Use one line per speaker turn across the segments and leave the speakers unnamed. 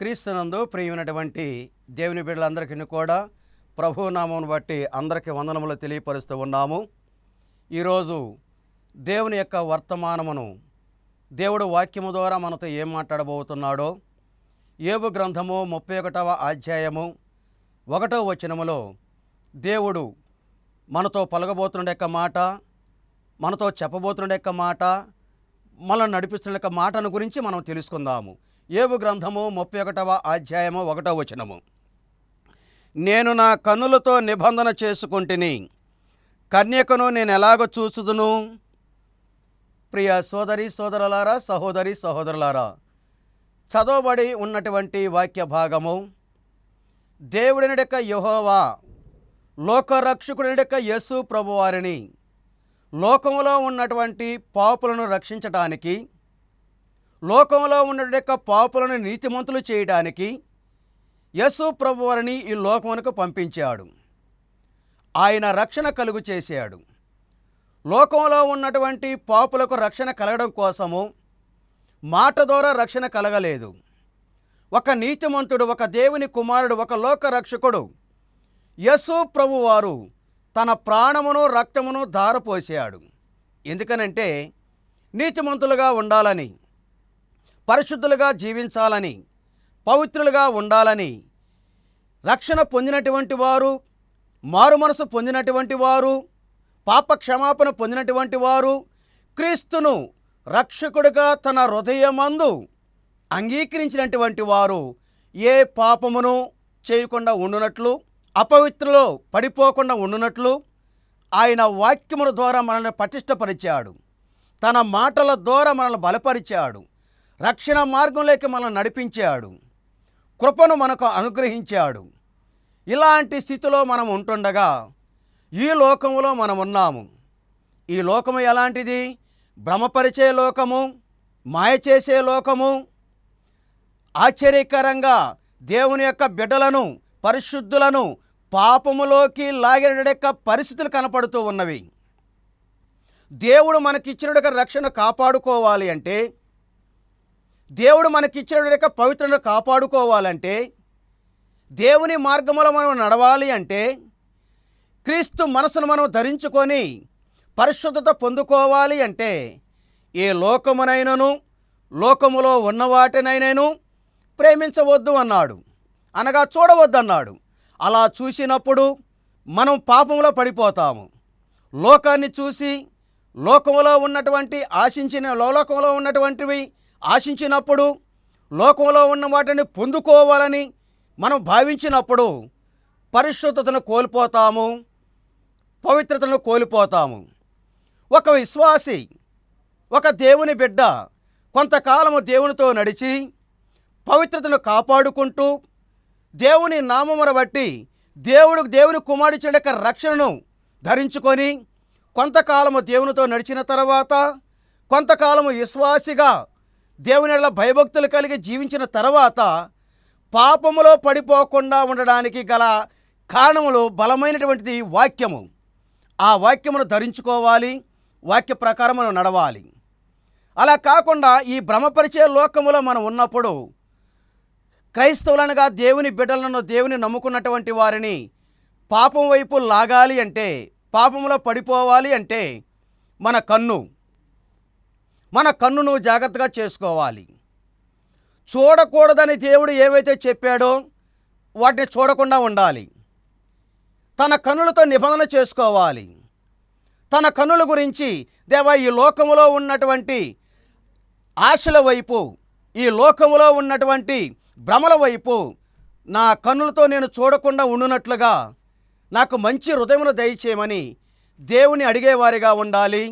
క్రీస్తునందు ప్రియమైనటువంటి దేవుని బిడ్డలందరికీ కూడా ప్రభునామం బట్టి అందరికీ వందనములు తెలియపరుస్తూ ఉన్నాము. ఈరోజు దేవుని యొక్క వర్తమానమును దేవుడు వాక్యము ద్వారా మనతో ఏం మాట్లాడబోతున్నాడో ఏబు గ్రంథము ముప్పై ఒకటవ అధ్యాయము ఒకటవ వచనములో దేవుడు మనతో పలకబోతున్న యొక్క మాట మనతో చెప్పబోతున్న యొక్క మాట మనల్ని నడిపిస్తున్న యొక్క మాటను గురించి మనం తెలుసుకుందాము. ఏవు గ్రంథము ముప్పై ఒకటవ అధ్యాయము ఒకటవ వచనము. నేను నా కన్నులతో నిబంధన చేసుకుంటుని కన్యకను నేను ఎలాగ చూసుదును? ప్రియ సోదరి సోదరులారా సహోదరి సహోదరులారా చదవబడి ఉన్నటువంటి వాక్య భాగము. దేవుడినడక యహోవా లోకరక్షకుడినడక యేసు ప్రభువారిని లోకములో ఉన్నటువంటి పాపులను రక్షించటానికి లోకంలో ఉన్న పాపులను నీతిమంతులు చేయడానికి యస్సు ప్రభువారిని ఈ లోకమునకు పంపించాడు. ఆయన రక్షణ కలుగు చేశాడు. లోకంలో ఉన్నటువంటి పాపులకు రక్షణ కలగడం కోసము మాట ద్వారా రక్షణ కలగలేదు. ఒక నీతిమంతుడు ఒక దేవుని కుమారుడు ఒక లోక రక్షకుడు యశు ప్రభువారు తన ప్రాణమును రక్తమును ధారపోసాడు ఎందుకనంటే నీతిమంతులుగా ఉండాలని పరిశుద్ధులుగా జీవించాలని పవిత్రులుగా ఉండాలని రక్షణ పొందినటువంటి వారు మారుమనసు పొందినటువంటి వారు పాప క్షమాపణ పొందినటువంటి వారు క్రీస్తును రక్షకుడిగా తన హృదయమందు అంగీకరించినటువంటి వారు ఏ పాపమును చేయకుండా ఉండునట్లు అపవిత్రలో పడిపోకుండా ఉండునట్లు ఆయన వాక్యముల ద్వారా మనల్ని పటిష్టపరిచాడు. తన మాటల ద్వారా మనల్ని బలపరిచాడు. రక్షణ మార్గంలోకి మనల్ని నడిపించాడు. కృపను మనకు అనుగ్రహించాడు. ఇలాంటి స్థితిలో మనం ఉంటుండగా ఈ లోకంలో మనం ఉన్నాము. ఈ లోకము ఎలాంటిది? భ్రమపరిచే లోకము మాయ చేసే లోకము. ఆశ్చర్యకరంగా దేవుని యొక్క బిడ్డలను పరిశుద్ధులను పాపములోకి లాగిన యొక్క పరిస్థితులు కనపడుతూ ఉన్నవి. దేవుడు మనకిచ్చిన రక్షణ కాపాడుకోవాలి అంటే దేవుడు మనకిచ్చిన యొక్క పవిత్రను కాపాడుకోవాలంటే దేవుని మార్గంలో మనం నడవాలి అంటే క్రీస్తు మనసును మనం ధరించుకొని పరిశుద్ధత పొందుకోవాలి అంటే ఏ లోకమునైనను లోకములో ఉన్న వాటినైనను ప్రేమించవద్దు అన్నాడు. అనగా చూడవద్దన్నాడు. అలా చూసినప్పుడు మనం పాపంలో పడిపోతాము. లోకాన్ని చూసి లోకంలో ఉన్నటువంటి ఆశించిన లోకంలో ఉన్నటువంటివి ఆశించినప్పుడు లోకంలో ఉన్న వాటిని పొందుకోవాలని మనం భావించినప్పుడు పరిశుద్ధతను కోల్పోతాము పవిత్రతను కోల్పోతాము. ఒక విశ్వాసి ఒక దేవుని బిడ్డ కొంతకాలము దేవునితో నడిచి పవిత్రతను కాపాడుకుంటూ దేవుని నామమును బట్టి దేవుడు దేవుని కుమారుడిచిన యొక్క రక్షణను ధరించుకొని కొంతకాలము దేవునితో నడిచిన తర్వాత కొంతకాలము విశ్వాసిగా దేవుని భయభక్తులు కలిగి జీవించిన తర్వాత పాపములో పడిపోకుండా ఉండడానికి గల కారణములు బలమైనటువంటిది వాక్యము. ఆ వాక్యమును ధరించుకోవాలి వాక్య ప్రకారం మనం నడవాలి. అలా కాకుండా ఈ భ్రమపరిచే లోకములో మనం ఉన్నప్పుడు క్రైస్తవులనగా దేవుని బిడ్డలను దేవుని నమ్ముకున్నటువంటి వారిని పాపం వైపు లాగాలి అంటే పాపంలో పడిపోవాలి అంటే మన కన్ను మన కన్నును జాగ్రత్తగా చేసుకోవాలి. చూడకూడదని దేవుడు ఏవైతే చెప్పాడో వాటిని చూడకుండా ఉండాలి. తన కన్నులతో నిబంధన చేసుకోవాలి. తన కన్నుల గురించి దేవా ఈ లోకములో ఉన్నటువంటి ఆశల వైపు ఈ లోకములో ఉన్నటువంటి భ్రమల వైపు నా కన్నులతో నేను చూడకుండా ఉండునట్లుగా నాకు మంచి హృదయమును దయచేయమని దేవుని అడిగేవారిగా ఉండాలి.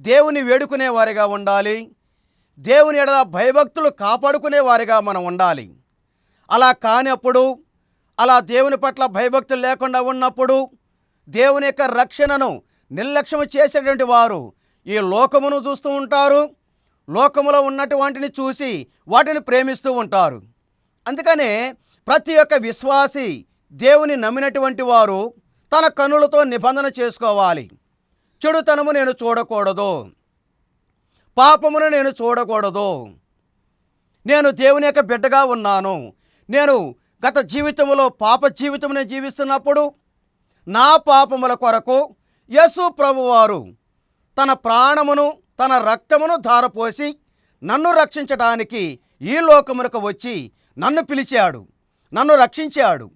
దేవుని వేడుకునేవారిగా ఉండాలి. దేవుని ఎడల భయభక్తులు కాపాడుకునేవారిగా మనం ఉండాలి. అలా కానప్పుడు అలా దేవుని పట్ల భయభక్తులు లేకుండా ఉన్నప్పుడు దేవుని యొక్క రక్షణను నిర్లక్ష్యం చేసేటువంటి వారు ఈ లోకమును చూస్తూ ఉంటారు. లోకములో ఉన్నటువంటిని చూసి వాటిని ప్రేమిస్తూ ఉంటారు. అందుకనే ప్రతి ఒక్క విశ్వాసి దేవుని నమ్మినటువంటి వారు తన కనులతో నిబంధన చేసుకోవాలి. చెడుతనము నేను చూడకూడదు. పాపమును నేను చూడకూడదు. నేను దేవుని యొక్క బిడ్డగా ఉన్నాను. నేను గత జీవితంలో పాప జీవితం నేను జీవిస్తున్నప్పుడు నా పాపముల కొరకు యసు ప్రభువారు తన ప్రాణమును తన రక్తమును ధారపోసి నన్ను రక్షించడానికి ఈ లోకమునకు వచ్చి నన్ను పిలిచాడు. నన్ను రక్షించాడు.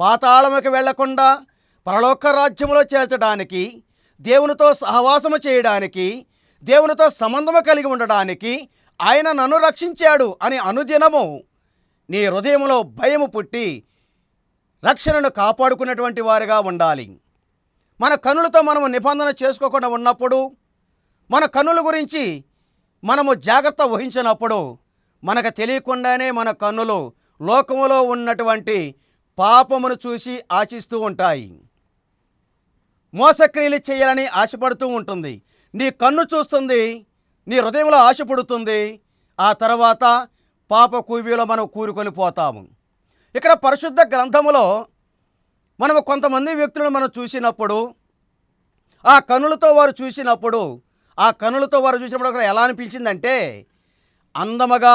పాతాళముకి వెళ్ళకుండా పరలోక రాజ్యములో చేర్చడానికి దేవునితో సహవాసము చేయడానికి దేవునితో సంబంధము కలిగి ఉండడానికి ఆయన నన్ను రక్షించాడు అని అనుదినము నీ హృదయంలో భయము పుట్టి రక్షణను కాపాడుకున్నటువంటి వారిగా ఉండాలి. మన కనులతో మనము నిబంధన చేసుకోకుండా ఉన్నప్పుడు మన కన్నుల గురించి మనము జాగ్రత్త వహించినప్పుడు మనకు తెలియకుండానే మన కన్నులు లోకములో ఉన్నటువంటి పాపమును చూసి ఆశిస్తూ ఉంటాయి. మోసక్రియలు చేయాలని ఆశపడుతూ ఉంటుంది. నీ కన్ను చూస్తుంది నీ హృదయంలో ఆశపడుతుంది ఆ తర్వాత పాప కూబీలో మనం కూరుకొని పోతాము. ఇక్కడ పరిశుద్ధ గ్రంథములో మనము కొంతమంది వ్యక్తులను మనం చూసినప్పుడు ఆ కనులతో వారు చూసినప్పుడు ఆ కనులతో వారు చూసినప్పుడు అక్కడ ఎలా అనిపించిందంటే అందముగా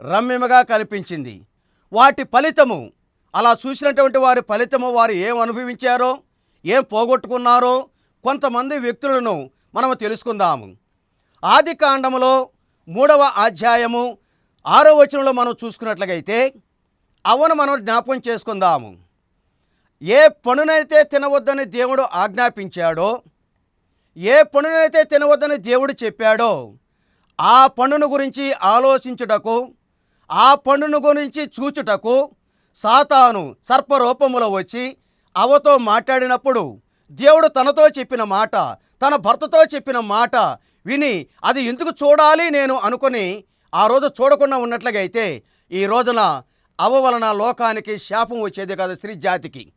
రమ్యముగా కనిపించింది. వాటి ఫలితము అలా చూసినటువంటి వారి ఫలితము వారు ఏం అనుభవించారో ఏం పోగొట్టుకున్నారో కొంతమంది వ్యక్తులను మనం తెలుసుకుందాము. ఆది కాండములో మూడవ అధ్యాయము ఆరో వచనంలో మనం చూసుకున్నట్లయితే అవను మనం జ్ఞాపకం చేసుకుందాము. ఏ పనునైతే తినవద్దని దేవుడు ఆజ్ఞాపించాడో ఏ పనునైతే తినవద్దని దేవుడు చెప్పాడో ఆ పనును గురించి ఆలోచించుటకు ఆ పనును గురించి చూచుటకు సాతాను సర్పరూపములో వచ్చి అవతో మాట్లాడినప్పుడు దేవుడు తనతో చెప్పిన మాట తన భర్తతో చెప్పిన మాట విని అది ఎందుకు చూడాలి నేను అనుకొని ఆ రోజు చూడకుండా ఉన్నట్లయితే ఈ రోజున అవ వలన లోకానికి శాపం వచ్చేది కాదు స్త్రీ జాతికి.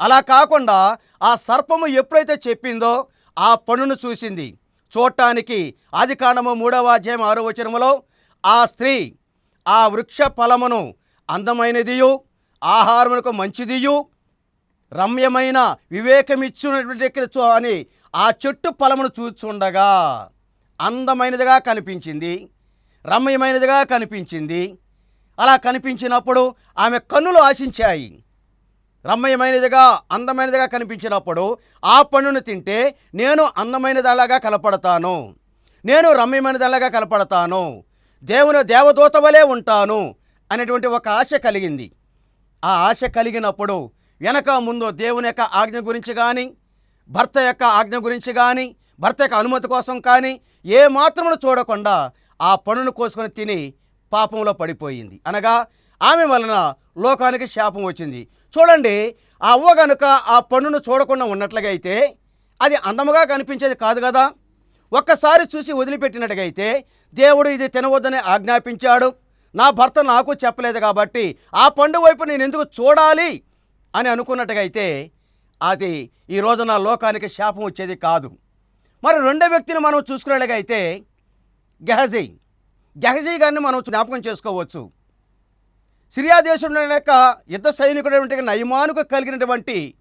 అలా కాకుండా ఆ సర్పము ఎప్పుడైతే చెప్పిందో ఆ పనును చూసింది. చూడటానికి ఆది కాండము మూడవ అధ్యాయం ఆరో వచనములో ఆ స్త్రీ ఆ వృక్ష ఫలమును అందమైనదియు ఆహారమునకు మంచిదియు రమ్యమైన వివేకమిచ్చునటువంటి అని ఆ చెట్టు ఫలమును చూచుండగా అందమైనదిగా కనిపించింది. రమ్యమైనదిగా కనిపించింది. అలా కనిపించినప్పుడు ఆమె కన్నులు ఆశించాయి. రమ్యమైనదిగా అందమైనదిగా కనిపించినప్పుడు ఆ పండును తింటే నేను అందమైనదలాగా కనపడతాను. నేను రమ్యమైనదలాగా కనపడతాను. దేవుని దేవదూత వలె ఉంటాను అనేటువంటి ఒక ఆశ కలిగింది. ఆ ఆశ కలిగినప్పుడు వెనక ముందు దేవుని యొక్క ఆజ్ఞ గురించి కానీ భర్త యొక్క ఆజ్ఞ గురించి కానీ భర్త యొక్క అనుమతి కోసం కానీ ఏ మాత్రమును చూడకుండా ఆ పనును కోసుకొని తిని పాపంలో పడిపోయింది. అనగా ఆమె వలన లోకానికి శాపం వచ్చింది. చూడండి ఆ అవ్వ గనుక ఆ పన్నును చూడకుండా ఉన్నట్లయితే అది అందముగా కనిపించేది కాదు కదా. ఒక్కసారి చూసి వదిలిపెట్టినట్టుగైతే దేవుడు ఇది తినవద్దని ఆజ్ఞాపించాడు. నా భర్త నాకు చెప్పలేదు కాబట్టి ఆ పండు వైపు నేను ఎందుకు చూడాలి? అని అనుకున్నట్టుగైతే అది ఈ రోజున లోకానికి శాపం వచ్చేది కాదు. మరి రెండో వ్యక్తిని మనం చూసుకున్నట్లయితే గెహజీ. గెహజీ గారిని మనం జ్ఞాపకం చేసుకోవచ్చు. సిరియా దేశంలో యొక్క యుద్ధ సైనికుడైనటువంటి నయమానుకు కలిగినటువంటి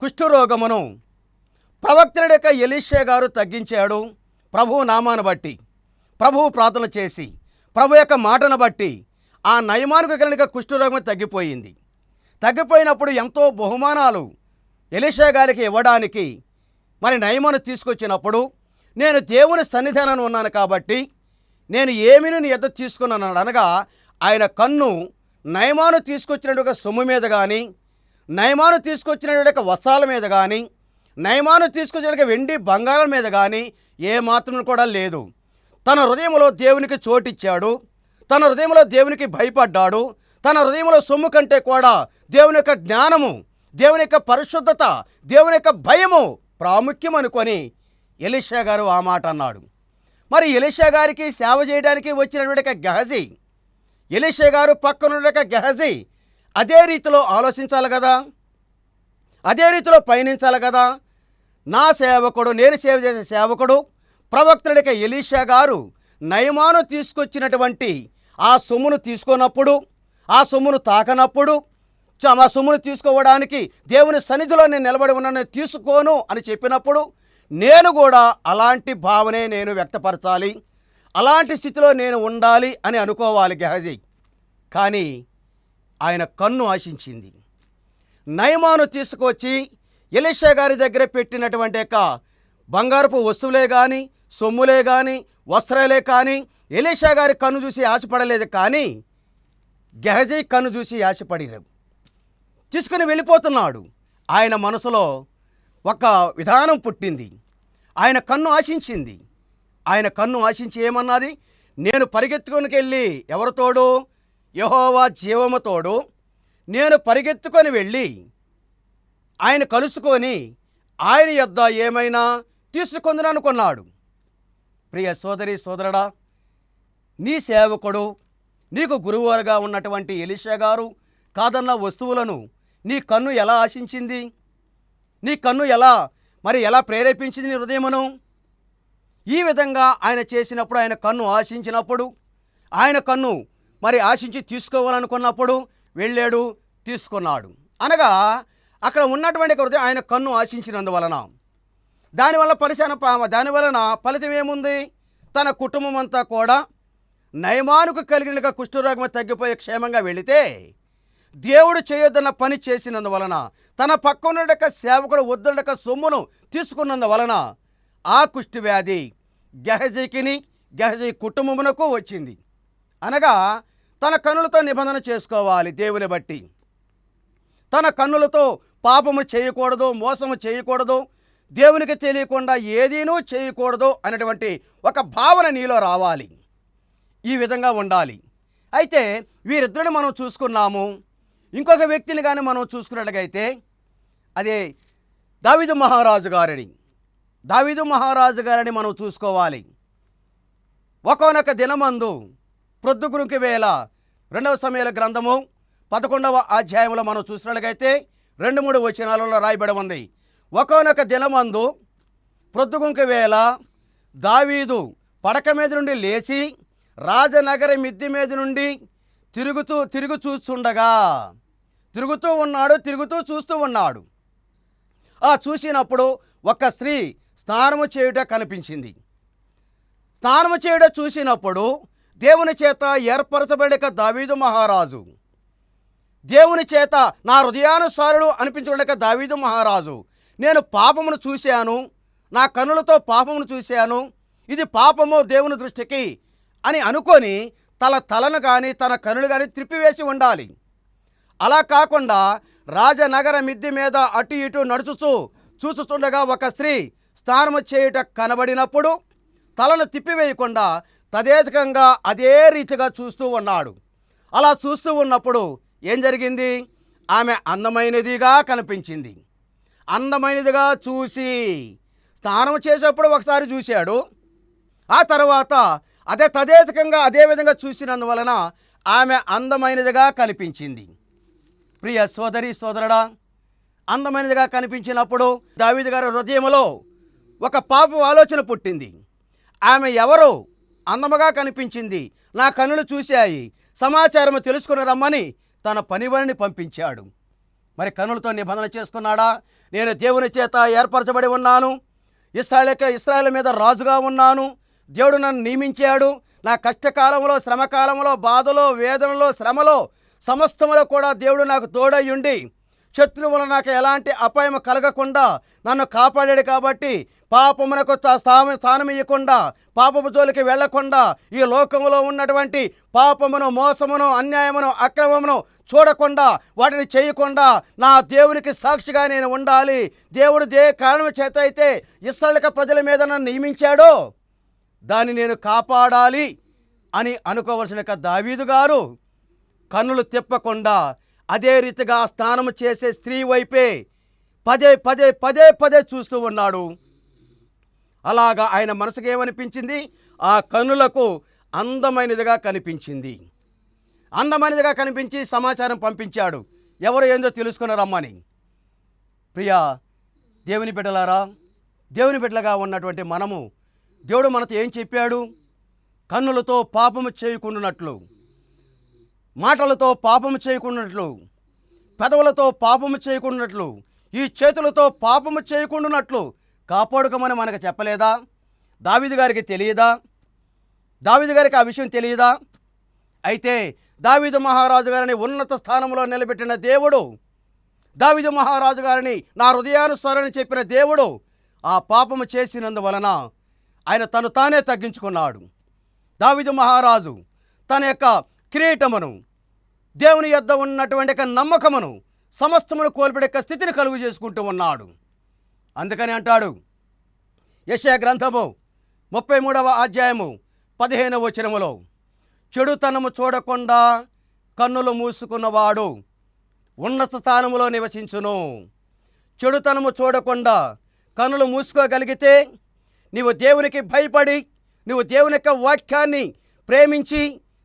కుష్ఠరోగమును ప్రవక్తుడి యొక్క ఎలీషే గారు తగ్గించాడు ప్రభువు నామాను బట్టి. ప్రభువు ప్రార్థన చేసి ప్రభు యొక్క మాటను బట్టి ఆ నయమానుకు కలిగిన కుష్ఠరోగం తగ్గిపోయింది. తగ్గిపోయినప్పుడు ఎంతో బహుమానాలు ఎలిషా గారికి ఇవ్వడానికి మరి నయమాను తీసుకొచ్చినప్పుడు నేను దేవుని సన్నిధానం ఉన్నాను కాబట్టి నేను ఏమిని నీ ఎద్ద తీసుకున్నాను అనగా ఆయన కన్ను నయమాను తీసుకొచ్చినటువంటి సొమ్ము మీద కానీ నయమాను తీసుకొచ్చినటువంటి వస్త్రాల మీద కానీ నయమాను తీసుకొచ్చిన వెండి బంగారం మీద కానీ ఏ మాత్రం కూడా లేదు. తన హృదయంలో దేవునికి చోటిచ్చాడు. తన హృదయంలో దేవునికి భయపడ్డాడు. తన హృదయంలో సొమ్ము కంటే కూడా దేవుని యొక్క జ్ఞానము దేవుని యొక్క పరిశుద్ధత దేవుని యొక్క భయము ప్రాముఖ్యం అనుకొని ఎలిషా గారు ఆ మాట అన్నాడు. మరి ఎలిషా గారికి సేవ చేయడానికి వచ్చినటువంటి ఒక గహజీ ఎలిషా గారు పక్కన ఉన్న గహజీ అదే రీతిలో ఆలోచించాలి కదా? అదే రీతిలో పయనించాలి కదా? నా సేవకుడు నేను సేవ చేసే సేవకుడు ప్రవక్తుడిక ఎలీషా గారు నయమాను తీసుకొచ్చినటువంటి ఆ సొమ్మును తీసుకున్నప్పుడు ఆ సొమ్మును తాకనప్పుడు ఆ సొమ్మును తీసుకోవడానికి దేవుని సన్నిధిలో నేను నిలబడి ఉన్నాను తీసుకోను అని చెప్పినప్పుడు నేను కూడా అలాంటి భావనే నేను వ్యక్తపరచాలి అలాంటి స్థితిలో నేను ఉండాలి అని అనుకోవాలి గెహజీ. కానీ ఆయన కన్ను ఆశించింది. నయమాను తీసుకొచ్చి ఎలిషా గారి దగ్గర పెట్టినటువంటి యొక్క బంగారపు వస్తువులే కానీ సొమ్ములే కానీ వస్త్రాలే కానీ ఎలిషా గారి కన్ను చూసి ఆశపడలేదు కానీ గెహజీ కన్ను చూసి ఆశపడిరు తీసుకుని వెళ్ళిపోతున్నాడు. ఆయన మనసులో ఒక విధానం పుట్టింది. ఆయన కన్ను ఆశించింది. ఆయన కన్ను ఆశించి ఏమన్నది? నేను పరిగెత్తుకొని వెళ్ళి ఎవరితోడు? యహోవా జీవముతోడు? నేను పరిగెత్తుకొని వెళ్ళి ఆయన కలుసుకొని ఆయన యొద్ద ఏమైనా తీసుకుందని అనుకున్నాడు ప్రియ సోదరి సోదరుడా నీ సేవకుడు నీకు గురువుగా ఉన్నటువంటి ఎలిషా గారు కాదన్న వస్తువులను నీ కన్ను ఎలా ఆశించింది? నీ కన్ను ఎలా మరి ఎలా ప్రేరేపించింది నీ హృదయమును? ఈ విధంగా ఆయన చేసినప్పుడు ఆయన కన్ను ఆశించినప్పుడు ఆయన కన్ను మరి ఆశించి తీసుకోవాలనుకున్నప్పుడు వెళ్ళాడు తీసుకున్నాడు. అనగా అక్కడ ఉన్నటువంటి హృదయం ఆయన కన్ను ఆశించినందువలన. దానివల్ల పరిశాన దానివలన ఫలితం ఏముంది తన కుటుంబం అంతా కూడా నయమానుకు కలిగిన కుష్ఠరోగం తగ్గిపోయి క్షేమంగా వెళితే దేవుడు చేయొద్దన్న పని చేసినందువలన తన పక్కనుండక సేవకుడు వద్దుండక సొమ్మును తీసుకున్నందువలన ఆ కుష్టి వ్యాధి గెహజీకిని గెహజీ కుటుంబమునకు వచ్చింది. అనగా తన కన్నులతో నిబంధన చేసుకోవాలి దేవుని బట్టి. తన కన్నులతో పాపము చేయకూడదు మోసము చేయకూడదు దేవునికి తెలియకుండా ఏదీనూ చేయకూడదు అనేటువంటి ఒక భావన నీలో రావాలి. ఈ విధంగా ఉండాలి. అయితే వీరిద్దరిని మనం చూసుకున్నాము. ఇంకొక వ్యక్తిని కానీ మనం చూసుకున్నట్లయితే అదే దావిదు మహారాజు గారిని. దావిదు మహారాజు గారిని మనం చూసుకోవాలి. ఒకనొక దినమందు ప్రొద్దుగురుకి వేళ రెండవ సమయాల గ్రంథము పదకొండవ అధ్యాయంలో మనం చూసినట్లయితే రెండు మూడు వచనాలలో రాయబడి ఉంది. ఒకనొక దినమందు ప్రొద్దుగుంక వేళ దావీదు పడక మీద నుండి లేచి రాజనగరి మిద్ది మీద నుండి తిరుగుతూ తిరుగు చూస్తుండగా తిరుగుతూ ఉన్నాడు తిరుగుతూ చూస్తూ ఉన్నాడు. ఆ చూసినప్పుడు ఒక స్త్రీ స్నానము చేయుట కనిపించింది. స్నానము చేయుట చూసినప్పుడు దేవుని చేత ఏర్పరచబడిక దావీదు మహారాజు. దేవుని చేత నా హృదయానుసారుడు అనిపించబడక దావీదు మహారాజు. నేను పాపమును చూశాను నా కనులతో పాపమును చూశాను. ఇది పాపము దేవుని దృష్టికి అని అనుకొని తల తలను కానీ తన కనులు కానీ త్రిప్పివేసి ఉండాలి. అలా కాకుండా రాజనగర మిద్ది మీద అటు ఇటు నడుచుచూ చూచుచుండగా ఒక స్త్రీ స్నానము చేయుట కనబడినప్పుడు తలను తిప్పివేయకుండా తదేధికంగా అదే రీతిగా చూస్తూ ఉన్నాడు. అలా చూస్తూ ఉన్నప్పుడు ఏం జరిగింది? ఆమె అందమైనదిగా కనిపించింది. అందమైనదిగా చూసి స్నానం చేసేప్పుడు ఒకసారి చూశాడు. ఆ తర్వాత అదే తదేధికంగా అదేవిధంగా చూసినందువలన ఆమె అందమైనదిగా కనిపించింది. ప్రియ సోదరి సోదరుడా అందమైనదిగా కనిపించినప్పుడు దావీదు గారి హృదయంలో ఒక పాప ఆలోచన పుట్టింది. ఆమె ఎవరు అందముగా కనిపించింది. నా కనులు చూశాయి. సమాచారం తెలుసుకుని రమ్మని తన పనివారిని పంపించాడు. మరి కనులతో నిబంధన చేసుకున్నాడా? నేను దేవుని చేత ఏర్పరచబడి ఉన్నాను. ఇస్రాయల్ ఇస్రాయల్ మీద రాజుగా ఉన్నాను. దేవుడు నన్ను నియమించాడు. నా కష్టకాలంలో శ్రమకాలంలో బాధలో వేదనలో శ్రమలో సమస్తములో కూడా దేవుడు నాకు తోడయ్యుండి శత్రువులు నాకు ఎలాంటి అపాయం కలగకుండా నన్ను కాపాడాడు కాబట్టి పాపమునకు తా- స్థానం స్థానం ఇవ్వకుండా పాపపు జోలికి వెళ్ళకుండా ఈ లోకంలో ఉన్నటువంటి పాపమును మోసమును అన్యాయమును అక్రమమును చూడకుండా వాటిని చేయకుండా నా దేవునికి సాక్షిగా నేను ఉండాలి. దేవుడు దే కారణం చేత అయితే ఇస్రాలిక ప్రజల మీద నన్ను నియమించాడో. దాన్ని నేను కాపాడాలి అని అనుకోవలసిన యొక్క దావీదు గారు కన్నులు తిప్పకుండా అదే రీతిగా స్నానం చేసే స్త్రీ వైపే పదే పదే పదే పదే చూస్తూ ఉన్నాడు. అలాగా ఆయన మనసుకు ఏమనిపించింది? ఆ కన్నులకు అందమైనదిగా కనిపించింది. అందమైనదిగా కనిపించి సమాచారం పంపించాడు. ఎవరు ఏందో తెలుసుకుని రమ్మని. ప్రియా దేవుని బిడ్డలారా దేవుని బిడ్డలుగా ఉన్నటువంటి మనము దేవుడు మనతో ఏం చెప్పాడు? కన్నులతో పాపము చేయకుండానట్లు మాటలతో పాపము చేయకుండానట్లు పెదవులతో పాపము చేయకుండానట్లు ఈ చేతులతో పాపము చేయకుండానట్లు కాపాడుకోమని మనకు చెప్పలేదా? దావిది గారికి తెలియదా? దావిది గారికి ఆ విషయం తెలియదా? అయితే దావిదు మహారాజు గారిని ఉన్నత స్థానంలో నిలబెట్టిన దేవుడు దావిదు మహారాజు గారిని నా హృదయానుసారని చెప్పిన దేవుడు ఆ పాపము చేసినందువలన ఆయన తను తానే తగ్గించుకున్నాడు. దావిదు మహారాజు తన యొక్క కిరీటమును దేవుని యొద్ద ఉన్నటువంటి యొక్క నమ్మకమును సమస్తమును కోల్పడే స్థితిని కలుగు చేసుకుంటూ ఉన్నాడు. అందుకని అంటాడు యశయ గ్రంథము ముప్పై మూడవ అధ్యాయము పదిహేనవ వచనములో చెడుతనము చూడకుండా కన్నులు మూసుకున్నవాడు ఉన్నత స్థానములో నివసించును. చెడుతనము చూడకుండా కన్నులు మూసుకోగలిగితే నీవు దేవునికి భయపడి నువ్వు దేవుని యొక్క వాక్యాన్ని ప్రేమించి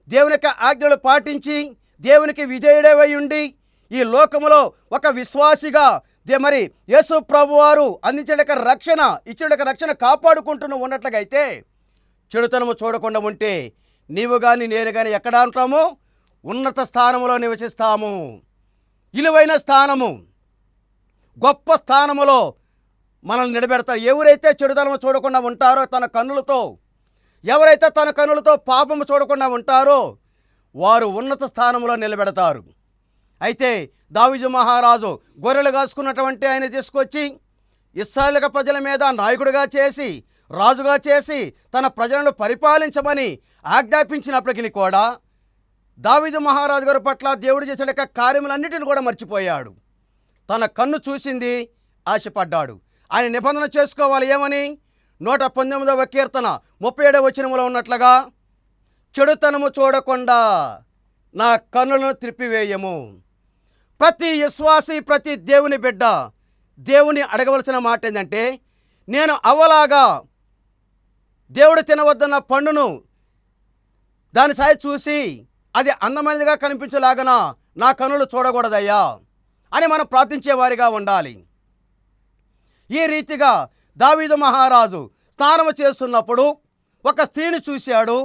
దేవుని యొక్క ఆజ్ఞలు పాటించి దేవునికి విజయుడవై ఉండి ఈ లోకములో ఒక విశ్వాసిగా దే మరి యేసు ప్రభు వారు అందించడక రక్షణ ఇచ్చడక రక్షణ కాపాడుకుంటూ ఉన్నట్లుగా అయితే చెడుతనము చూడకుండా ఉంటే నీవు కానీ నేను కానీ ఎక్కడ ఉంటాము? ఉన్నత స్థానంలో నివసిస్తాము. విలువైన స్థానము గొప్ప స్థానములో మనల్ని నిలబెడతారు ఎవరైతే చెడుదనము చూడకుండా ఉంటారో తన కన్నులతో ఎవరైతే తన కన్నులతో పాపము చూడకుండా ఉంటారో వారు ఉన్నత స్థానంలో నిలబెడతారు. అయితే దావిజు మహారాజు గొర్రెలు కాసుకున్నటువంటి ఆయన తీసుకొచ్చి ఇస్రాయలిక ప్రజల మీద నాయకుడిగా చేసి రాజుగా చేసి తన ప్రజలను పరిపాలించమని ఆజ్ఞాపించినప్పటికీ కూడా దావిదు మహారాజు గారి పట్ల దేవుడు చేసిన యొక్క కార్యములన్నిటిని కూడా మర్చిపోయాడు. తన కన్ను చూసింది ఆశపడ్డాడు. ఆయన నిబంధన చేసుకోవాలి ఏమని? నూట పంతొమ్మిదవ కీర్తన ముప్పై ఏడవ వచనములో ఉన్నట్లుగా చెడుతనము చూడకుండా నా కన్నులను త్రిప్పివేయము. ప్రతి విశ్వాసి ప్రతి దేవుని బిడ్డ దేవుని అడగవలసిన మాట ఏంటంటే నేను అవలాగా దేవుడు తినవద్దన్న పండును దాని సాయి చూసి అది అందమైనదిగా కనిపించేలాగన నా కనులు చూడకూడదయ్యా అని మనం ప్రార్థించేవారిగా ఉండాలి. ఈ రీతిగా దావీదు మహారాజు స్నానము చేస్తున్నప్పుడు ఒక స్త్రీని చూశాడు.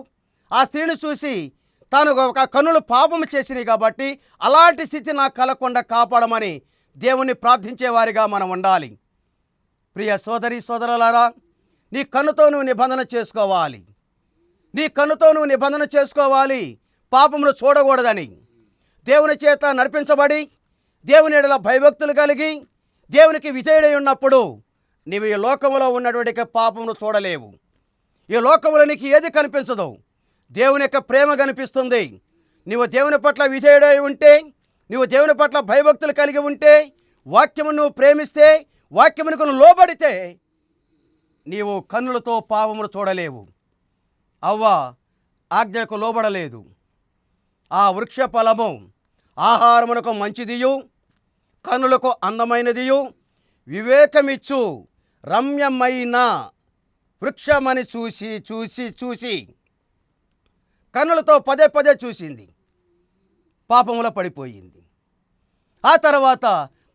ఆ స్త్రీని చూసి తాను ఒక కన్నులు పాపము చేసినాయి కాబట్టి అలాంటి స్థితి నాకు కలగకుండా కాపాడమని దేవుణ్ణి ప్రార్థించేవారిగా మనం ఉండాలి. ప్రియ సోదరి సోదరులారా నీ కన్నుతో నువ్వు నిబంధన చేసుకోవాలి. నీ కన్నుతో నువ్వు నిబంధన చేసుకోవాలి. పాపమును చూడకూడదని. దేవుని చేత నడిపించబడి దేవుని ఎడల భయభక్తులు కలిగి దేవునికి విజయుడై ఉన్నప్పుడు నీవు ఈ లోకములో ఉన్నటువంటి పాపమును చూడలేవు. ఈ లోకములో నీకు ఏది కనిపించదు. దేవుని యొక్క ప్రేమ కనిపిస్తుంది. నీవు దేవుని పట్ల విజయుడై ఉంటే నీవు దేవుని పట్ల భయభక్తులు కలిగి ఉంటే వాక్యమును నువ్వు ప్రేమిస్తే వాక్యమునకు నువ్వు లోబడితే నీవు కన్నులతో పాపమును చూడలేవు. అవ్వ ఆజ్ఞకు లోబడలేదు. ఆ వృక్ష ఫలము ఆహారమునకు మంచిదియు కనులకు అందమైనదియు. వివేకమిచ్చు. రమ్యమైన వృక్షమని చూసి చూసి చూసి. కన్నులతో పదే పదే చూసింది. పాపంలో పడిపోయింది. ఆ తర్వాత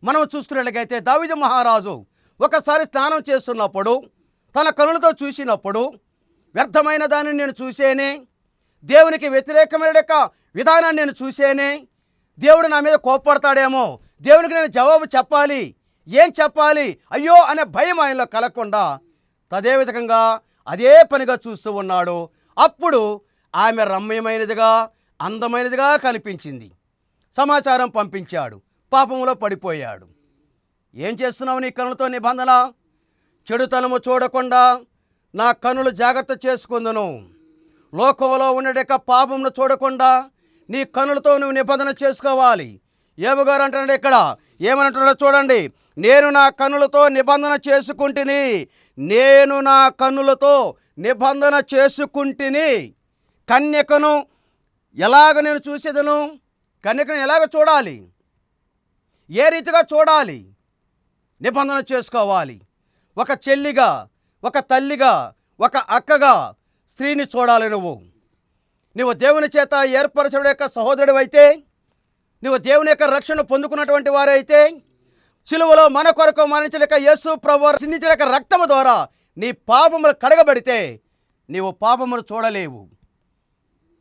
మనం చూస్తున్నట్లయితే దావిజ మహారాజు ఒకసారి స్నానం చేస్తున్నప్పుడు తన కనులతో చూసినప్పుడు వ్యర్థమైన దానిని నేను చూసేనే దేవునికి వ్యతిరేకమైన విధానాన్ని నేను చూసేనే దేవుడు నా మీద కోప్పడతాడేమో దేవునికి నేను జవాబు చెప్పాలి. ఏం చెప్పాలి? అయ్యో అనే భయం ఆయనలో కలగకుండా తదే విధంగా అదే పనిగా చూస్తూ ఉన్నాడు. అప్పుడు ఆమె రమ్యమైనదిగా అందమైనదిగా కనిపించింది. సమాచారం పంపించాడు. పాపంలో పడిపోయాడు. ఏం చేస్తున్నావు నీ కనులతో నిబంధన? చెడుతనము చూడకుండా నా కనులు జాగ్రత్త చేసుకుందును. లోకంలో ఉండేక పాపమును చూడకుండా నీ కనులతో నువ్వు నిబంధన చేసుకోవాలి. ఏవగారు అంటున్నాడు ఇక్కడ. ఏమంటున్నాడో చూడండి. నేను నా కన్నులతో నిబంధన చేసుకుంటుని. నేను నా కన్నులతో నిబంధన చేసుకుంటుని. కన్యకను ఎలాగ నేను చూసేదను? కన్యకను ఎలాగ చూడాలి? ఏ రీతిగా చూడాలి? నిబంధన చేసుకోవాలి. ఒక చెల్లిగా ఒక తల్లిగా ఒక అక్కగా స్త్రీని చూడాలి నువ్వు. నువ్వు దేవుని చేత ఏర్పరచడం యొక్క సహోదరుడు అయితే నువ్వు దేవుని యొక్క రక్షణ పొందుకున్నటువంటి వారైతే చిలువలో మన కొరకు మరణించలేక యేసు ప్రభు చిందించలేక రక్తము ద్వారా నీ పాపములు కడగబడితే నీవు పాపమును చూడలేవు.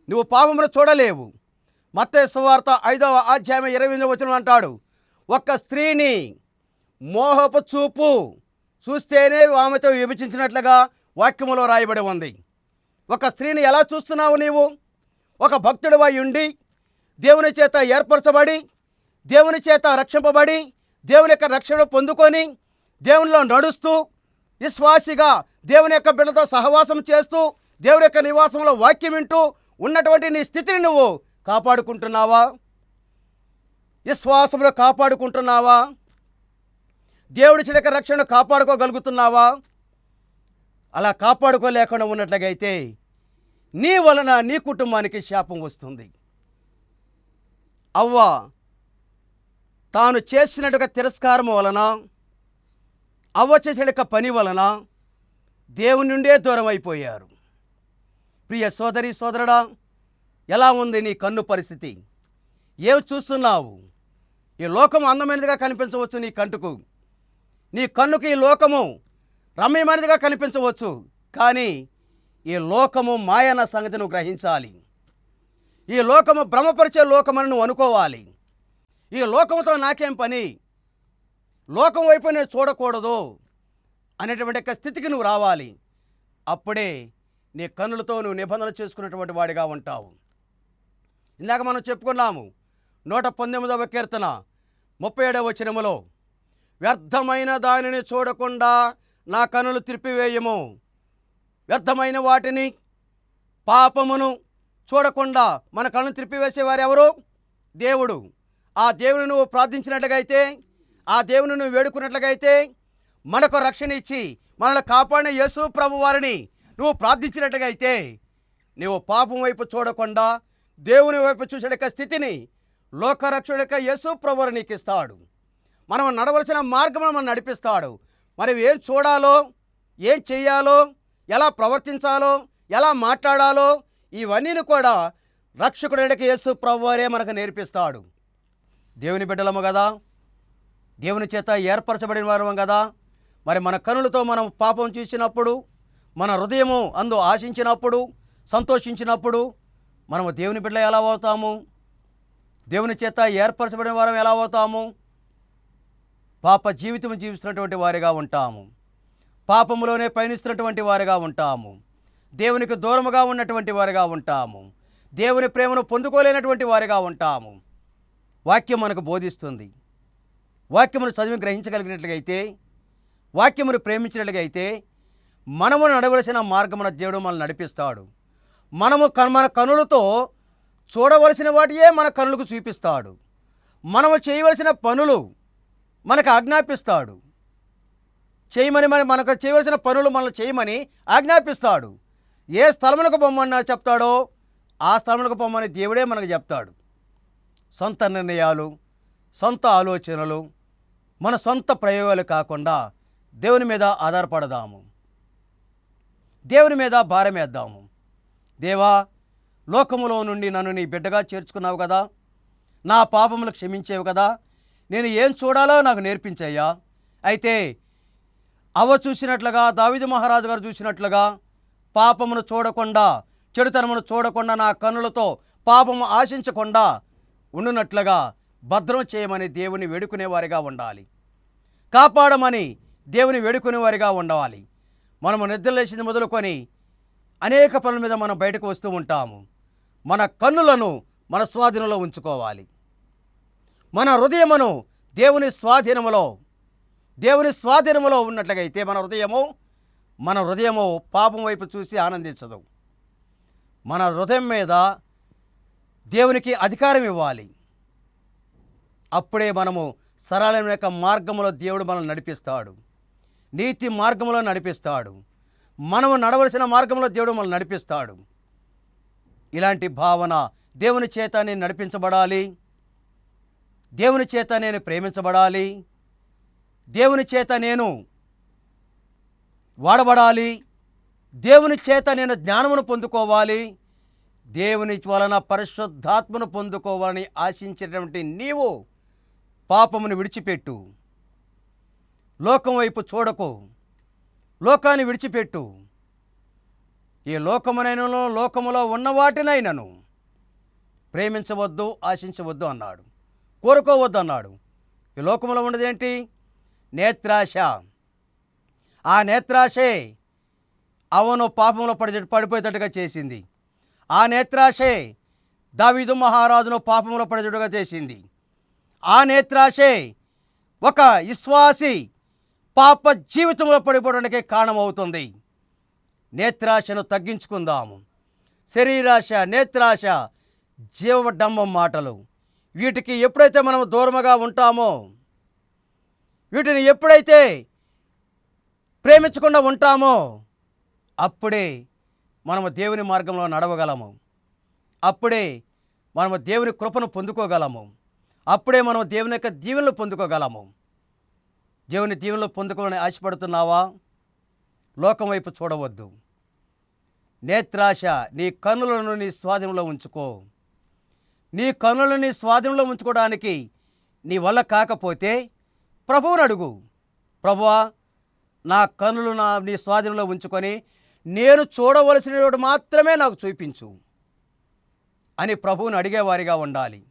నువ్వు పాపమును చూడలేవు. మత్తే సువార్త ఐదవ అధ్యాయం ఇరవై ఎనిమిది వచ్చిన అంటాడు. ఒక్క స్త్రీని మోహపు చూపు చూస్తేనే ఆమెతో విభజించినట్లుగా వాక్యములో రాయబడి ఉంది. ఒక స్త్రీని ఎలా చూస్తున్నావు నీవు? ఒక భక్తుడివై ఉండి దేవుని చేత ఏర్పరచబడి దేవుని చేత రక్షింపబడి దేవుని యొక్క రక్షణ పొందుకొని దేవునిలో నడుస్తూ విశ్వాసిగా దేవుని యొక్క బిడ్డతో సహవాసం చేస్తూ దేవుని యొక్క నివాసంలో వాక్యం వింటూ ఉన్నటువంటి నీ స్థితిని నువ్వు కాపాడుకుంటున్నావా? విశ్వాసంలో కాపాడుకుంటున్నావా? దేవుడి చిలక రక్షణ కాపాడుకోగలుగుతున్నావా? అలా కాపాడుకోలేకుండా ఉన్నట్లయితే నీ వలన నీ కుటుంబానికి శాపం వస్తుంది. అవ్వ తాను చేసినట్టుగా తిరస్కారం వలన అవ్వ చేసిన పని వలన దేవుని నుండే దూరం అయిపోయారు ప్రియ సోదరి సోదరుడా ఎలా ఉంది నీ కన్ను పరిస్థితి? ఏమి చూస్తున్నావు? ఈ లోకం అందమైనదిగా కనిపించవచ్చు నీ కంటుకు. నీ కన్నుకు ఈ లోకము రమ్యమైనదిగా కనిపించవచ్చు. కానీ ఈ లోకము మాయన సంగతి నువ్వు గ్రహించాలి. ఈ లోకము భ్రమపరిచే లోకమని నువ్వు అనుకోవాలి. ఈ లోకంతో నాకేం పని? లోకం వైపు నేను చూడకూడదు అనేటువంటి యొక్క స్థితికి నువ్వు రావాలి. అప్పుడే నీ కన్నులతో నువ్వు నిబంధన చేసుకున్నటువంటి వాడిగా ఉంటావు. ఇందాక మనం చెప్పుకున్నాము నూట పంతొమ్మిదవ కీర్తన ముప్పై ఏడవ వచనములో వ్యర్థమైన దానిని చూడకుండా నా కనులు తిరిపివేయము. వ్యర్థమైన వాటిని పాపమును చూడకుండా మన కళ్ళను త్రిప్పివేసేవారు ఎవరు? దేవుడు. ఆ దేవుని నువ్వు ప్రార్థించినట్లుగైతే అయితే ఆ దేవుని నువ్వు వేడుకున్నట్లుగా మనకు రక్షణ ఇచ్చి మనల్ని కాపాడిన యేసు ప్రభు వారిని నువ్వు ప్రార్థించినట్టుగా అయితే నువ్వు పాపం వైపు చూడకుండా దేవుని వైపు చూసే స్థితిని లోకరక్షణ యొక్క యేసు ప్రభువారు నీకు ఇస్తాడు. మనం నడవలసిన మార్గం మనం నడిపిస్తాడు. మరి ఏం చూడాలో ఏం చేయాలో ఎలా ప్రవర్తించాలో ఎలా మాట్లాడాలో ఇవన్నీ కూడా రక్షకుడికి యేసు ప్రభువారే మనకు నేర్పిస్తాడు. దేవుని బిడ్డలము కదా దేవుని చేత ఏర్పరచబడిన వారము కదా మరి మన కనులతో మనం పాపం చూసినప్పుడు మన హృదయము అందు ఆశించినప్పుడు సంతోషించినప్పుడు మనము దేవుని బిడ్డ ఎలా అవుతాము? దేవుని చేత ఏర్పరచబడిన వారం ఎలా అవుతాము? పాప జీవితం జీవిస్తున్నటువంటి వారిగా ఉంటాము. పాపములోనే పయనిస్తున్నటువంటి వారిగా ఉంటాము. దేవునికి దూరముగా ఉన్నటువంటి వారిగా ఉంటాము. దేవుని ప్రేమను పొందుకోలేనటువంటి వారిగా ఉంటాము. వాక్యం మనకు బోధిస్తుంది. వాక్యమును చదివి గ్రహించగలిగినట్లయితే వాక్యమును ప్రేమించినట్లయితే మనము నడవలసిన మార్గమున దేవుడు మనల్ని నడిపిస్తాడు. మనము మన కనులతో చూడవలసిన వాటియే మన కనులకు చూపిస్తాడు. మనము చేయవలసిన పనులు మనకు ఆజ్ఞాపిస్తాడు. చేయమని మరి మనకు చేయవలసిన పనులు మనల్ని చేయమని ఆజ్ఞాపిస్తాడు. ఏ స్థలములకు పొమ్మన్నా చెప్తాడో ఆ స్థలములకు పొమ్మని దేవుడే మనకు చెప్తాడు. సొంత నిర్ణయాలు సొంత ఆలోచనలు మన సొంత ప్రయోగాలు కాకుండా దేవుని మీద ఆధారపడదాము. దేవుని మీద భారమేద్దాము దేవా లోకములో నుండి నన్ను నీ బిడ్డగా చేర్చుకున్నావు కదా. నా పాపములు క్షమించేవు కదా. నేను ఏం చూడాలో నాకు నేర్పించయ్యా. అయితే అవ చూసినట్లుగా దావిదు మహారాజు గారు చూసినట్లుగా పాపమును చూడకుండా చెడుతనమును చూడకుండా నా కన్నులతో పాపము ఆశించకుండా ఉండునట్లుగా భద్రం చేయమని దేవుని వేడుకునేవారిగా ఉండాలి. కాపాడమని దేవుని వేడుకునేవారిగా ఉండాలి. మనము నిద్రలేసింది మొదలుకొని అనేక పనుల మీద మనం బయటకు వస్తూ ఉంటాము. మన కన్నులను మన స్వాధీనంలో ఉంచుకోవాలి. మన హృదయమును దేవుని స్వాధీనములో దేవుని స్వాధీనములో ఉన్నట్లయితే మన హృదయము మన హృదయము పాపం వైపు చూసి ఆనందించదు. మన హృదయం మీద దేవునికి అధికారం ఇవ్వాలి. అప్పుడే మనము సరళమైన యొక్క మార్గంలో దేవుడు మనల్ని నడిపిస్తాడు. నీతి మార్గంలో నడిపిస్తాడు. మనము నడవలసిన మార్గంలో దేవుడు మనల్ని నడిపిస్తాడు. ఇలాంటి భావన దేవుని చేత నేను నడిపించబడాలి. దేవుని చేత నేను ప్రేమించబడాలి. దేవుని చేత నేను వాడబడాలి. దేవుని చేత నేను జ్ఞానమును పొందుకోవాలి. దేవుని వలన పరిశుద్ధాత్మను పొందుకోవాలని ఆశించినటువంటి నీవు పాపమును విడిచిపెట్టు. లోకం వైపు చూడకు. లోకాన్ని విడిచిపెట్టు. ఈ లోకమునైనను లోకములో ఉన్న వాటినైనను ప్రేమించవద్దు ఆశించవద్దు అన్నాడు. కోరుకోవద్దు అన్నాడు ఈ లోకంలో ఉన్నదేంటి? నేత్రాశ. ఆ నేత్రాశే అవను పాపంలో పడి పడిపోయేటట్టుగా చేసింది. ఆ నేత్రాశే దావిదు మహారాజును పాపంలో పడేటట్టుగా చేసింది. ఆ నేత్రాశే ఒక విశ్వాసి పాప జీవితంలో పడిపోవడానికి కారణమవుతుంది. నేత్రాశను తగ్గించుకుందాము. శరీరాశ నేత్రాశ జీవడంబం మాటలు. వీటికి ఎప్పుడైతే మనం దూరముగా ఉంటామో వీటిని ఎప్పుడైతే ప్రేమించకుండా ఉంటామో. అప్పుడే మనము దేవుని మార్గంలో నడవగలము. అప్పుడే మనము దేవుని కృపను పొందుకోగలము. అప్పుడే మనం దేవుని యొక్క దీవెనలు పొందుకోగలము. దేవుని దీవెనలు పొందుకోవాలని ఆశపడుతున్నావా? లోకం వైపు చూడవద్దు. నేత్రాశ నీ కన్నులను నీ స్వాధీనంలో ఉంచుకో. నీ కన్నులను నీ స్వాధీనంలో ఉంచుకోవడానికి నీ వల్ల కాకపోతే ప్రభువుని అడుగు. ప్రభువా నా కనులు నా నీ స్వాధీనంలో ఉంచుకొని నేను చూడవలసినటువంటి మాత్రమే నాకు చూపించు అని ప్రభువుని అడిగేవారిగా ఉండాలి.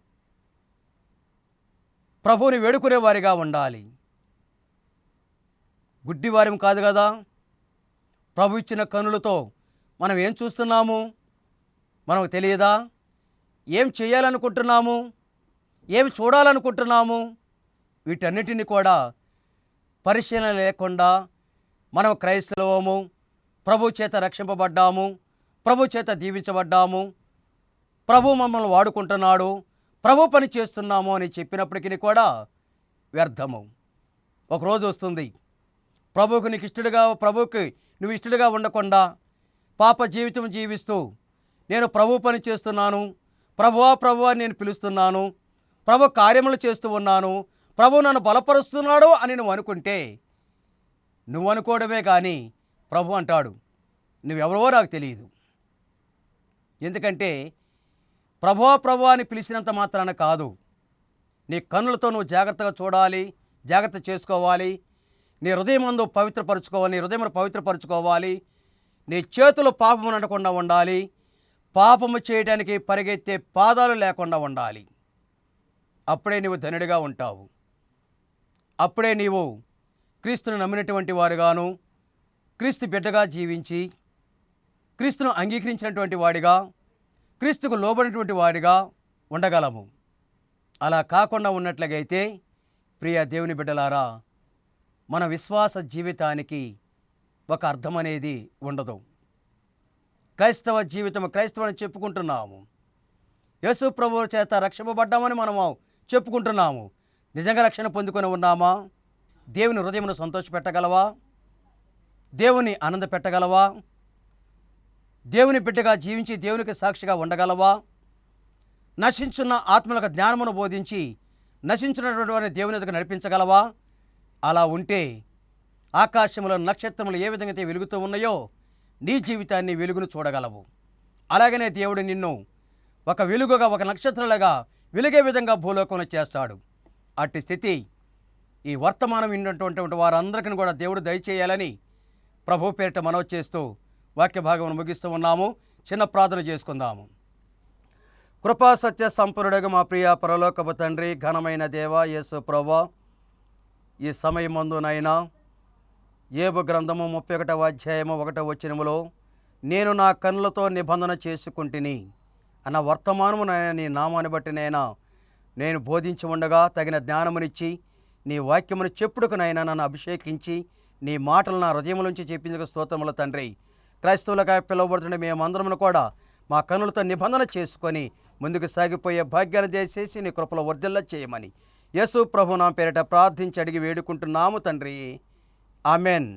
ప్రభువుని వేడుకునేవారిగా ఉండాలి. గుడ్డివారం కాదు కదా? ప్రభు ఇచ్చిన కనులతో మనం ఏం చూస్తున్నాము? మనకు తెలియదా? ఏం చేయాలనుకుంటున్నాము? ఏం చూడాలనుకుంటున్నాము? వీటన్నిటిని కూడా పరిశీలన లేకుండా మనం క్రైస్తవము ప్రభు చేత రక్షింపబడ్డాము ప్రభు చేత దీవించబడ్డాము ప్రభు మమ్మల్ని వాడుకుంటున్నాడు ప్రభు పని చేస్తున్నాము అని చెప్పినప్పటికీ కూడా వ్యర్థము. ఒకరోజు వస్తుంది. ప్రభువుకు నీకు ఇష్టడుగా ప్రభువుకి నువ్వు ఇష్టడుగా ఉండకుండా పాప జీవితం జీవిస్తూ నేను ప్రభు పని చేస్తున్నాను ప్రభువా ప్రభువా అని నేను పిలుస్తున్నాను ప్రభు కార్యములు చేస్తూ ఉన్నాను ప్రభు నన్ను బలపరుస్తున్నాడు అని నువ్వు అనుకుంటే నువ్వు అనుకోవడమే కానీ ప్రభు అంటాడు. నువ్వెవరో నాకు తెలియదు. ఎందుకంటే ప్రభువా ప్రభు అని పిలిచినంత మాత్రాన కాదు. నీ కన్నులతో నువ్వు జాగ్రత్తగా చూడాలి జాగ్రత్త చేసుకోవాలి. నీ హృదయం అందు పవిత్రపరచుకోవాలి నీ హృదయం పవిత్రపరచుకోవాలి. నీ చేతులు పాపము నడకుండా ఉండాలి. పాపము చేయడానికి పరిగెత్తే పాదాలు లేకుండా ఉండాలి. అప్పుడే నీవు ధనుడిగా ఉంటావు. అప్పుడే నీవు క్రీస్తును నమ్మినటువంటి వారుగాను క్రీస్తు బిడ్డగా జీవించి క్రీస్తును అంగీకరించినటువంటి వాడిగా క్రీస్తుకు లోబడినటువంటి వాడిగా ఉండగలము. అలా కాకుండా ఉన్నట్లయితే ప్రియ దేవుని బిడ్డలారా మన విశ్వాస జీవితానికి ఒక అర్థం అనేది ఉండదు. క్రైస్తవ జీవితం క్రైస్తవం అని చెప్పుకుంటున్నాము. యేసు ప్రభువు చేత రక్షింపబడ్డామని మనము చెప్పుకుంటున్నాము. నిజంగా రక్షణ పొందుకొని ఉన్నామా? దేవుని హృదయమును సంతోషపెట్టగలవా దేవుని ఆనంద పెట్టగలవా? దేవుని బిడ్డగా జీవించి దేవునికి సాక్షిగా ఉండగలవా? నశించున్న ఆత్మలకు జ్ఞానమును బోధించి నశించినటువంటి వారిని దేవుని ఎదుగు నడిపించగలవా? అలా ఉంటే ఆకాశంలో నక్షత్రములు ఏ విధంగా అయితే వెలుగుతూ ఉన్నాయో నీ జీవితాన్ని వెలుగును చూడగలవు. అలాగనే దేవుడు నిన్ను ఒక వెలుగుగా ఒక నక్షత్రాలుగా వెలిగే విధంగా భూలోకంలో చేస్తాడు. అట్టి స్థితి ఈ వర్తమానం విన్నటువంటి వారందరికీ కూడా దేవుడు దయచేయాలని ప్రభు పేరిట మనవి చేస్తూ వాక్య భాగం ముగిస్తూ ఉన్నాము. చిన్న ప్రార్థన చేసుకుందాము. కృపా సత్య సంపూర్ణుడుగా మా ప్రియ పరలోకపు తండ్రి ఘనమైన దేవ యేసు ప్రభా ఈ సమయమందునైనా ఏబు గ్రంథము ముప్పై ఒకటవ అధ్యాయము ఒకటో వచనములో నేను నా కన్నులతో నిబంధన చేసుకుంటుని అన్న వర్తమానము నాయన నీ నామాన్ని బట్టి నైనా నేను బోధించి ఉండగా తగిన జ్ఞానమునిచ్చి నీ వాక్యమును చెప్పుడుకు నాయన నన్ను అభిషేకించి నీ మాటలు నా హృదయములోంచి చెప్పేందుకు స్తోత్రముల తండ్రి. క్రైస్తవులుగా పిలువబడుతుండే మేమందరమును కూడా మా కన్నులతో నిబంధన చేసుకొని ముందుకు సాగిపోయే భాగ్యాన్ని దయచేసి నీ కృపలో వర్ధిల్ల చేయమని. యేసు ప్రభు నా పేరిట ప్రార్థించి అడిగి వేడుకుంటున్నాము తండ్రి. ఆమెన్.